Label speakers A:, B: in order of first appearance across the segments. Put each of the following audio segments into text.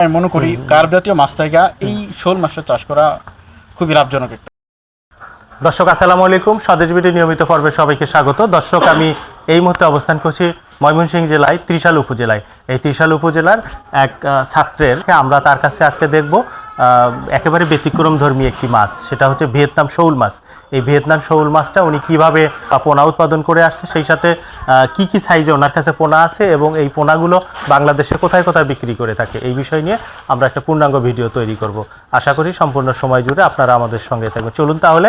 A: আমি মনে করি কার্ব জাতীয় মাছ থেকে এই শোল মাছটা চাষ করা খুবই লাভজনক একটা।
B: দর্শক আসসালামু আলাইকুম। স্বদেশ বিটি নিয়মিত পর্বে সবাইকে স্বাগত। দর্শক আমি এই মুহূর্তে অবস্থান করছি ময়মনসিংহ জেলায় ত্রিশাল উপজেলায়। এই ত্রিশাল উপজেলার এক ছাত্রের আমরা তার কাছে আজকে দেখব একেবারে ব্যতিক্রম ধর্মী একটি মাছ সেটা হচ্ছে ভিয়েতনাম শৌল মাছ। এই ভিয়েতনাম শৌল মাছটা উনি কীভাবে পোনা উৎপাদন করে আসছে সেই সাথে কি কি সাইজে ওনার কাছে পোনা আছে এবং এই পোনাগুলো বাংলাদেশে কোথায় কোথায় বিক্রি করে থাকে এই বিষয় নিয়ে আমরা একটা পূর্ণাঙ্গ ভিডিও তৈরি করব। আশা করি সম্পূর্ণ সময় জুড়ে আপনারা আমাদের সঙ্গে থাকবেন। চলুন তাহলে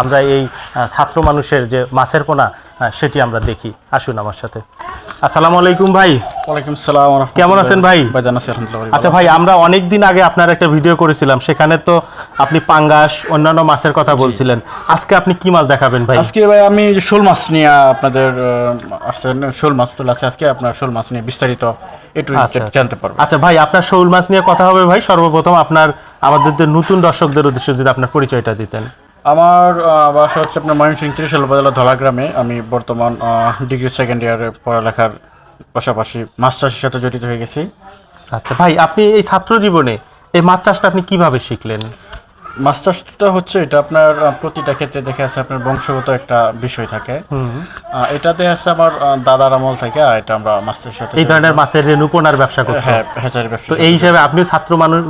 B: আমরা এই ছাত্র মানুষের যে মাছের পোনা সেটি আমরা দেখি। আসুন আমার সাথে। আসসালামু আলাইকুম ভাই।
A: ওয়ালাইকুম সালাম
B: কেমন আছেন ভাই? আচ্ছা ভাই আমরা অনেক দিন আগে আপনার একটা ভিডিও করেছিলাম সেখানে তো আপনি পাঙ্গাস অন্যান্য মাছের কথা বলছিলেন। আজকে আপনি কি মাছ দেখাবেন ভাই?
A: আজকে ভাই আমি শোল মাছ নিয়ে আপনাদের আসছেন শোল মাছ তোলা আছে আজকে আপনার শোল মাছ নিয়ে বিস্তারিত একটু
B: আচ্ছা, আচ্ছা।
A: জানতে পারব।
B: আচ্ছা ভাই আপনার শৌল মাছ নিয়ে কথা হবে ভাই সর্বপ্রথম আপনার আমাদের নতুন দর্শকদের উদ্দেশ্যে যদি আপনার পরিচয়টা দিতেন।
A: আমার বাসা হচ্ছে আপনার ময়মনসিংহ ত্রিশাল উপজেলা ধলা গ্রামে। আমি বর্তমান ডিগ্রি সেকেন্ড ইয়ারে পড়ালেখার পাশাপাশি চাষের সাথে জড়িত হয়ে গেছি।
B: আচ্ছা ভাই আপনি এই ছাত্র জীবনে এই মাছ চাষটা আপনি কীভাবে শিখলেন?
A: চাষটা হচ্ছে এটা আপনার প্রতিটা ক্ষেত্রে দেখে আছে আপনার বংশগত একটা বিষয় থাকে।
B: হুম।
A: এটাতে আছে আমার দাদার আমল থেকে আর এটা আমরা মাছের সাথে
B: এই ধরনের মাছের রেণুপোনার ব্যবসা করতে
A: হ্যাঁ হ্যাচারি ব্যবসা
B: তো এই হিসাবে আপনি ছাত্র মানুষ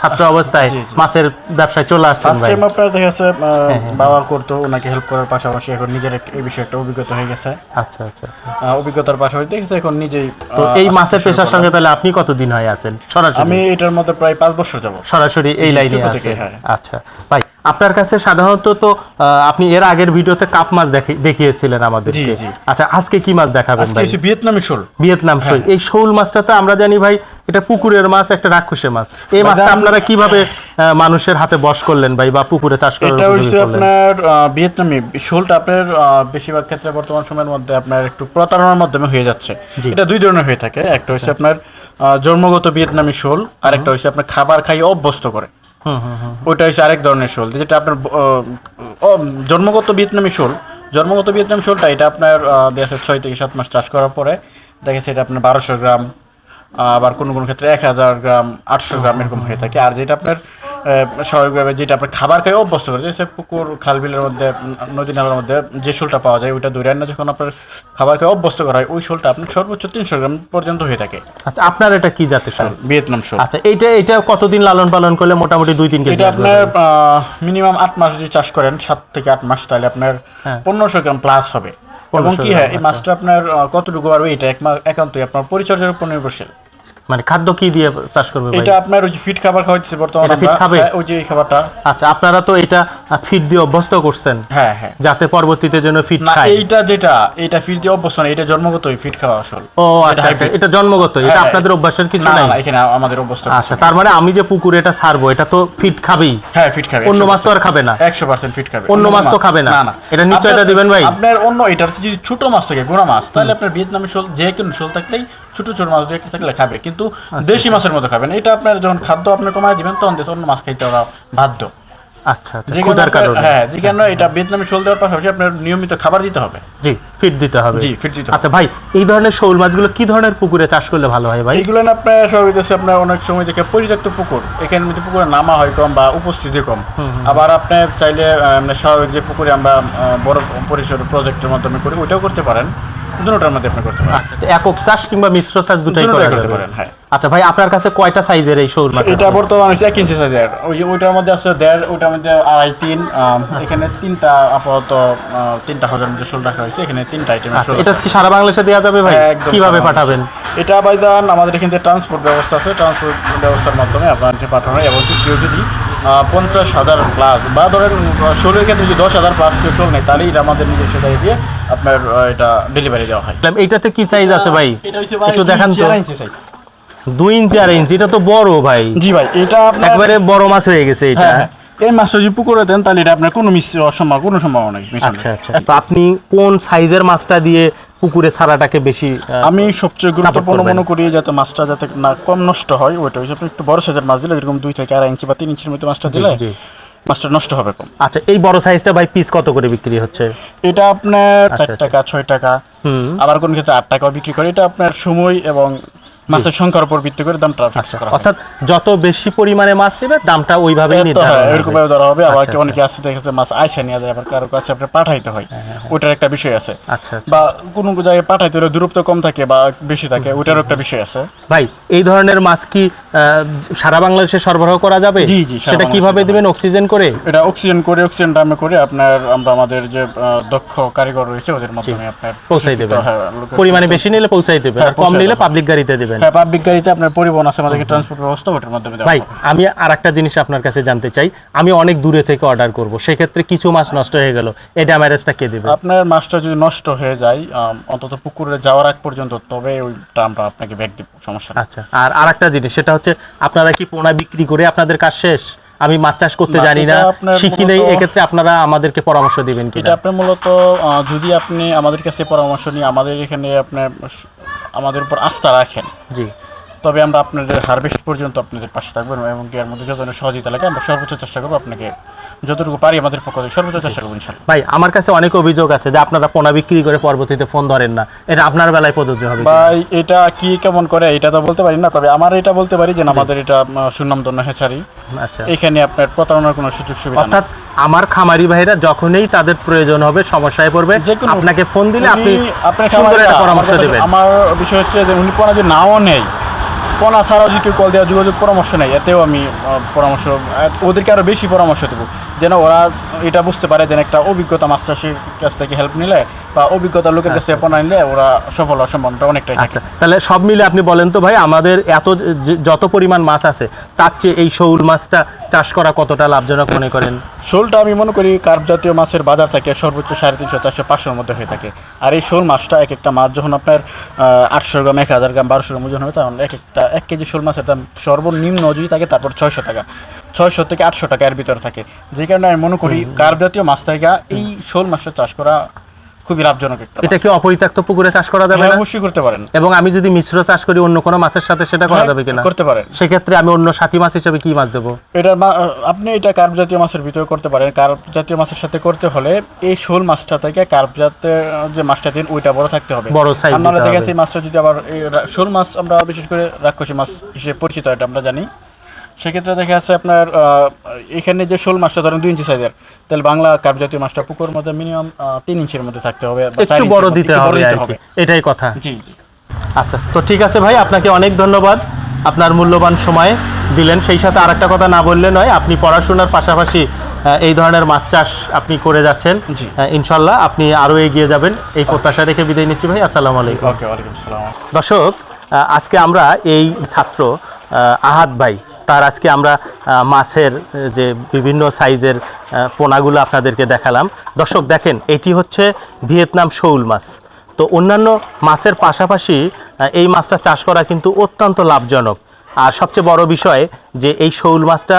B: ছাত্র অবস্থায়। মাছের ব্যবসায় চলে আসছেন ভাই।
A: টাইম আপনার দেখা যাচ্ছে
B: হ্যাঁ,
A: বাবা করতো ওনাকে হেল্প করার পাশাপাশি এখন নিজের এই বিষয়ে একটা অভিজ্ঞতা হয়ে গেছে।
B: আচ্ছা আচ্ছা আচ্ছা।
A: অভিজ্ঞতার পাশাপাশি দেখেছে এখন নিজেই
B: তো এই মাছের পেশার। সঙ্গে তাহলে আপনি কতদিন হয়ে আছেন? সরাসরি।
A: আমি এটার মধ্যে প্রায় পাঁচ বছর যাব
B: সরাসরি এই লাইনে আছে
A: থেকে, হ্যাঁ।
B: আচ্ছা ভাই আপনার কাছে সাধারণত তো আপনি এর আগের ভিডিওতে কাপ মাছ দেখিয়েছিলেন আমাদেরকে। আচ্ছা আজকে কি মাছ দেখাবেন
A: আজকে
B: ভাই?
A: হচ্ছে ভিয়েতনামি শোল।
B: ভিয়েতনাম শৈল। এই শৌল মাছটা তো আমরা জানি ভাই এটা পুকুরের মাছ একটা রাক্ষসের মাছ। এই মাছটা আপনারা কীভাবে মানুষের হাতে বশ করলেন ভাই বা পুকুরে চাষ করার
A: এটা হচ্ছে আপনার ভিয়েতনামি শোলটা আপনার বেশিরভাগ ক্ষেত্রে বর্তমান সময়ের মধ্যে আপনার একটু প্রতারণার মাধ্যমে হয়ে যাচ্ছে। এটা দুই ধরনের হয়ে থাকে। একটা হচ্ছে আপনার আহ, জন্মগত ভিয়েতনামি শোল আর একটা হচ্ছে আপনার খাবার খাইয়ে অভ্যস্ত করে। ওইটা হচ্ছে আরেক ধরনের শোল। যেটা আপনার জন্মগত ভিয়েতনামি শোল। জন্মগত ভিয়েতনামি শোলটা, এটা আপনার দেশের ছয় থেকে সাত মাস চাষ করার পরে দেখা যাচ্ছে আপনার বারোশো গ্রাম আবার কোনো কোনো ক্ষেত্রে এক হাজার গ্রাম, আটশো গ্রাম এরকম হয়ে থাকে। আর যেটা আপনার স্বাভাবিকভাবে যেটা আপনার খাবার খাই অভ্যস্ত করে যেসব পুকুর খাল বিলের মধ্যে নদী নালার মধ্যে যে শোলটা পাওয়া যায় ওইটা দূরে না যখন আপনার খাবার খাই অভ্যস্ত করা হয় ওই শোলটা আপনার সর্বোচ্চ তিনশো গ্রাম পর্যন্ত হয়ে থাকে।
B: আচ্ছা আপনার এটা কি জাতের শোল?
A: ভিয়েতনাম শোল।
B: আচ্ছা এইটা এটা কতদিন লালন পালন করলে মোটামুটি দুই তিন কেজি
A: এটা আপনার মিনিমাম আট মাস যদি চাষ করেন সাত থেকে আট মাস তাহলে আপনার
B: হ্যাঁ।
A: পনেরোশো গ্রাম প্লাস হবে। এবং কি হ্যাঁ
B: গ্রাম,
A: এই
B: আচ্ছা।
A: মাছটা আপনার কতটুকু পারবে এটা এক একান্তই আপনার পরিচর্যার উপর নির্ভরশীল।
B: মানে খাদ্য কি দিয়ে চাষ করবে ভাই?
A: এটা আপনার ওই ফিট খাবার খাওয়াচ্ছে বর্তমানে
B: এটা
A: আমরা।
B: খাবে?
A: হ্যাঁ, ওই যে এই খাবারটা।
B: আচ্ছা আপনারা তো এটা ফিড দিয়ে অভ্যস্ত করছেন।
A: হ্যাঁ হ্যাঁ।
B: যাতে পরবর্তীতে যেন ফিট
A: না
B: খায়।
A: এইটা যেটা এটা ফিট দিয়ে অভ্যস্ত না এটা জন্মগতই ফিট খাওয়া আসল।
B: ও আচ্ছা আচ্ছা এটা জন্মগত এটা
A: হ্যাঁ,
B: আপনাদের অভ্যাসের কিছু নাই?
A: না, এখানে আমাদের অভ্যস্ত
B: আচ্ছা তার মানে আমি যে পুকুরে এটা ছাড়বো এটা তো ফিট খাবেই।
A: হ্যাঁ ফিট খাবে
B: অন্য মাছ তো আর খাবে না।
A: একশো পার্সেন্ট ফিট খাবে।
B: অন্য মাছ তো খাবে না।
A: না না।
B: এটা নিশ্চয়তা দিবেন ভাই?
A: আপনার অন্য এটার যদি ছোট মাছ থাকে গোড়া মাছ তাহলে আপনার ভিয়েতনামি শোল যে কোনো শোল থাকলেই ছোট ছোট মাছ দিয়ে থাকলে খাবে। কিন্তু
B: আচ্ছা,
A: দেশি মাছের মতো খাবে না এটা আপনার যখন খাদ্য আপনি কমায় দিবেন তখন দেশে অন্য মাছ খাইতে ওরা বাধ্য।
B: আচ্ছা আচ্ছা
A: হ্যাঁ এটা ভিয়েতনামি শোল দেওয়ার পাশাপাশি আপনার নিয়মিত খাবার দিতে হবে।
B: জি ফিট দিতে হবে।
A: জি ফিট দিতে
B: আচ্ছা ভাই এই ধরনের শৌল মাছগুলো কি ধরনের পুকুরে চাষ করলে ভালো হয় ভাই?
A: আপনার সবই দেশে আপনার অনেক সময় দেখে পরিত্যক্ত পুকুর। এখানে মধ্যে পুকুরে নামা হয় কম বা উপস্থিতি কম। আবার আপনি চাইলে স্বাভাবিক যে পুকুরে আমরা বড় পরিসর প্রজেক্টের মাধ্যমে করি ওইটাও করতে পারেন। দুটোটার মধ্যে আপনি করতে পারেন
B: আচ্ছা আচ্ছা, একক চাষ কিংবা মিশ্র চাষ দুটাই
A: করতে পারেন, হ্যাঁ।
B: আচ্ছা ভাই আপনার কাছে কয়টা সাইজের এই শৌল মাছ
A: এটা? বর্তমানে হচ্ছে এক ইঞ্চি সাইজের ওই ওইটার মধ্যে আছে দেড় ওইটার মধ্যে আড়াই তিন এখানে তিনটা আপাতত তিনটা হাজার মধ্যে শোল রাখা হয়েছে এখানে তিনটা আইটেমের
B: আচ্ছা এটা। কি সারা বাংলাদেশে দেওয়া যাবে ভাই কীভাবে পাঠাবেন
A: এটা বাইদান আমাদের এখান ট্রান্সপোর্ট ব্যবস্থা আছে ট্রান্সপোর্ট ব্যবস্থার মাধ্যমে আপনার পাঠানো এবং কেউ যদি পঞ্চাশ হাজার প্লাস বা ধরেন ষোলোর ক্ষেত্রে যদি দশ হাজার প্লাস কেউ শোল নেই তাহলেই এটা আমাদের নিজস্ব দায়ী দিয়ে আপনার এটা ডেলিভারি দেওয়া হয়।
B: এটাতে কি সাইজ আছে ভাই? একটু দেখান তো। দুই ইঞ্চি আর ইঞ্চি এটা তো বড় ভাই।
A: জি ভাই এটা
B: একবারে বড় মাছ হয়ে গেছে এটা।
A: হ্যাঁ হ্যাঁ। এই মাছটা যদি পুকুরে দেন তাহলে এটা আপনার কোনো মিশ্র অসম্ভব কোনো সম্ভাবনা নেই
B: আচ্ছা আচ্ছা। তো আপনি কোন সাইজের মাছটা দিয়ে পুকুরে ছাড়াটাকে বেশি
A: আমি সবচেয়ে গুরুত্বপূর্ণ মনে করি যাতে মাছটা যাতে না কম নষ্ট হয় ওইটা হচ্ছে আপনি একটু বড় সাইজের মাছ দিলে এরকম দুই থেকে আড়াই ইঞ্চি বা তিন ইঞ্চির মধ্যে মাছটা দিলে। মাছটা নষ্ট হবে কম।
B: আচ্ছা এই বড় সাইজটা ভাই পিস কত করে বিক্রি হচ্ছে?
A: এটা আপনার
B: আচ্ছা,
A: চার
B: আচ্ছা।
A: টাকা ছয় টাকা।
B: হুম।
A: আবার কোন ক্ষেত্রে আট টাকাও বিক্রি করে। এটা আপনার সময় এবং মাছের সংখ্যার উপর ভিত্তি করে দামটা ফিক্স করা
B: অর্থাৎ যত বেশি পরিমাণে মাছ নেবে দামটা ওইভাবেই নির্ধারণ
A: হ্যাঁ, এরকম ভাবে ধরা হবে। আবার
B: আচ্ছা,
A: কি অনেকে মাছ আয়সা নিয়ে যায় আবার কারও কাছে আপনি পাঠাইতে হয়। ওইটার একটা বিষয় আছে।
B: আচ্ছা আচ্ছা।
A: বা কোনো জায়গায় পাঠাইতে হলে দূরত্ব কম থাকে বা বেশি থাকে একটা বিষয় আছে।
B: ভাই এই ধরনের মাছ কি সারা বাংলাদেশে সরবরাহ করা যাবে?
A: জি, জি,
B: সেটা কীভাবে দিবেন অক্সিজেন করে?
A: এটা অক্সিজেন করে অক্সিজেন দামে করে আপনার আমরা আমাদের যে দক্ষ কারিগর রয়েছে ওদের মাধ্যমে আপনার
B: পৌঁছাই দেবেন।
A: হ্যাঁ,
B: পরিমাণে বেশি নিলে পৌঁছাই দেবেন
A: হ্যাঁ,
B: আর কম নিলে পাবলিক গাড়িতে দিবেন।
A: হ্যাঁ পাবলিক গাড়িতে আপনার পরিবহন আছে আমাদেরকে ট্রান্সপোর্ট ব্যবস্থা ওটার মাধ্যমে
B: ভাই আমি আর একটা জিনিস আপনার কাছে জানতে চাই। আমি অনেক দূরে থেকে অর্ডার করব সেক্ষেত্রে কিছু মাছ নষ্ট হয়ে গেল এই ড্যামারেজটা কে দেবে?
A: আপনার মাছটা যদি নষ্ট হয়ে যায় অন্তত পুকুরে যাওয়ার আগ পর্যন্ত তবে ওইটা আমরা আপনাকে ব্যাগ দিব সমস্যা
B: আচ্ছা আর আরেকটা জিনিস সেটা হচ্ছে আপনারা কি পোনা বিক্রি করে আপনাদের কাজ শেষ? আমি মাছ চাষ করতে জানি না শিখি নেই এক্ষেত্রে আপনারা আমাদেরকে পরামর্শ দিবেন
A: এটা
B: কিনা
A: আপনার মূলত যদি আপনি আমাদের কাছে পরামর্শ নিয়ে আমাদের এখানে আপনার আমাদের উপর আস্থা রাখেন।
B: জি।
A: তবে আমরা আপনাদের হারভেস্ট পর্যন্ত আপনাদের পাশে থাকবেন এবং এর মধ্যে যত সহযোগিতা লাগে আমরা সর্বোচ্চ চেষ্টা করব আপনাকে যতটুকু পারি আমাদের পক্ষ থেকে সর্বোচ্চ চেষ্টা করব ইনশাল্লাহ।
B: ভাই আমার কাছে অনেক অভিযোগ আছে যে আপনারা পোনা বিক্রি করে পরবর্তীতে ফোন ধরেন না। এটা আপনার বেলায় প্রযোজ্য হবে
A: ভাই এটা কি কেমন করে এটা তো বলতে পারি না তবে আমার এটা বলতে পারি যে আমাদের এটা সুনামধন্য হেচারি
B: আচ্ছা।
A: এখানে আপনার প্রতারণার কোনো সুযোগ সুবিধা
B: অর্থাৎ আমার খামারি ভাইরা যখনই তাদের প্রয়োজন হবে সমস্যায় পড়বে
A: যে
B: আপনাকে ফোন দিলে আপনি
A: আপনার
B: সুন্দর একটা পরামর্শ দেবেন।
A: আমার বিষয় হচ্ছে যে উনি পোনা যে নাও নেই পোনা ছাড়াও যদি কেউ কল দেওয়ার যোগাযোগ, পরামর্শ নেয়, এতেও আমি পরামর্শ ওদেরকে আরও বেশি পরামর্শ দেবো। যেন ওরা এটা বুঝতে পারে যেন একটা অভিজ্ঞতা মাছ চাষির কাছ থেকে হেল্প নিলে বা অভিজ্ঞতা লোকের কাছে পোনা নিলে ওরা সফল হওয়ার সম্ভাবনাটা অনেকটাই
B: আচ্ছা তাহলে সব মিলে আপনি বলেন তো ভাই আমাদের এত যত পরিমাণ মাছ আছে তার চেয়ে এই শৌল মাছটা চাষ করা কতটা লাভজনক মনে করেন?
A: শোলটা আমি মনে করি কার্প জাতীয় মাছের বাজার থাকে সর্বোচ্চ সাড়ে তিনশো চারশো পাঁচশোর মধ্যে হয়ে থাকে। আর এই শোল মাছটা এক একটা মাছ যখন আপনার আটশো গ্রাম এক হাজার গ্রাম বারোশো গ্রাম ওজন হবে তখন এক একটা এক কেজি শোল মাছের দাম সর্বনিম্ন যদি থাকে তারপর ছয়শো টাকা। ছয়শো থেকে আটশো টাকা এর ভিতরে থাকে। যে কারণে আমি মনে করি কার্প জাতীয় মাছ থেকে এই শোল মাছটা চাষ করা খুবই লাভজনক একটা
B: এটা কি অপরিত্যক্ত পুকুরে চাষ করা যাবে
A: হ্যাঁ,
B: না?
A: অবশ্যই করতে পারেন।
B: এবং আমি যদি মিশ্র চাষ করি অন্য কোনো মাছের সাথে সেটা করা
A: হ্যাঁ,
B: যাবে কিনা?
A: করতে পারেন।
B: সেক্ষেত্রে আমি অন্য সাথী মাছ হিসেবে কি মাছ দেবো?
A: এটার মা- আপনি এটা কার্প জাতীয় মাছের ভিতরে করতে পারেন। কার্প জাতীয় মাছের সাথে করতে হলে এই শোল মাছটা থেকে কার্প জাতীয় যে মাছটা দিন ওইটা বড় থাকতে হবে।
B: বড় size
A: আমরা
B: দিতে
A: দেখে
B: হবে।
A: সেই মাছটা যদি আবার শোল মাছ আমরা বিশেষ করে রাক্ষসী মাছ হিসেবে পরিচিত এটা আমরা জানি। সেক্ষেত্রে দেখা যাচ্ছে আপনার এখানে যে শোল মাছটা ধরেন দুই ইঞ্চি সাইজের তাহলে বাংলা কার্প জাতীয় মাছটা পুকুর মধ্যে মিনিমাম তিন ইঞ্চির মধ্যে থাকতে হবে
B: একটু বড় দিতে হবে আর এটাই কথা।
A: জি জি।
B: আচ্ছা তো ঠিক আছে ভাই আপনাকে অনেক ধন্যবাদ। আপনার মূল্যবান সময় দিলেন। সেই সাথে আরেকটা কথা না বললে নয় আপনি পড়াশোনার পাশাপাশি এই ধরনের মাছ চাষ আপনি করে যাচ্ছেন। ইনশাল্লাহ আপনি আরও এগিয়ে যাবেন। এই প্রত্যাশা রেখে বিদায় নিচ্ছি ভাই। আসসালামু আলাইকুম।
A: ওকে ওয়ালাইকুম আসসালাম।
B: দর্শক আজকে আমরা এই ছাত্র আহ, আহাদ ভাই তার আজকে আমরা মাছের যে বিভিন্ন সাইজের পোনাগুলো আপনাদেরকে দেখালাম। দর্শক, দেখেন, এটি হচ্ছে ভিয়েতনাম শৌল মাছ। তো অন্যান্য মাছের পাশাপাশি এই মাছটা চাষ করা কিন্তু অত্যন্ত লাভজনক। আর সবচেয়ে বড় বিষয় যে এই শৌল মাছটা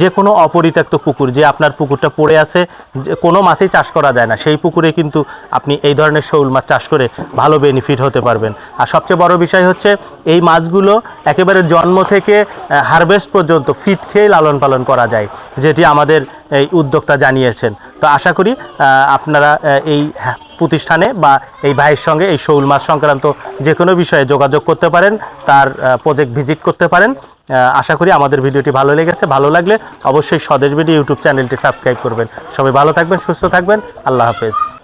B: যে কোনো অপরিত্যক্ত পুকুর, যে আপনার পুকুরটা পড়ে আছে, যে কোনো মাছেই চাষ করা যায় না। সেই পুকুরে কিন্তু আপনি এই ধরনের শৌল মাছ চাষ করে ভালো বেনিফিট হতে পারবেন। আর সবচেয়ে বড় বিষয় হচ্ছে এই মাছগুলো একেবারে জন্ম থেকে হারভেস্ট পর্যন্ত ফিট খেয়ে লালন পালন করা যায়, যেটি আমাদের এই উদ্যোক্তা জানিয়েছেন। তো আশা করি আপনারা এই প্রতিষ্ঠানে বা এই ভাইয়ের সঙ্গে এই শৌল মাছ সংক্রান্ত যে কোনো বিষয়ে যোগাযোগ করতে পারেন, তার প্রজেক্ট ভিজিট করতে পারেন। আশা করি আমাদের ভিডিওটি ভালো লেগেছে। ভালো লাগলে অবশ্যই স্বদেশ ভিডিও ইউটিউব চ্যানেলটি সাবস্ক্রাইব করবেন। সবাই ভালো থাকবেন, সুস্থ থাকবেন। আল্লাহ হাফেজ।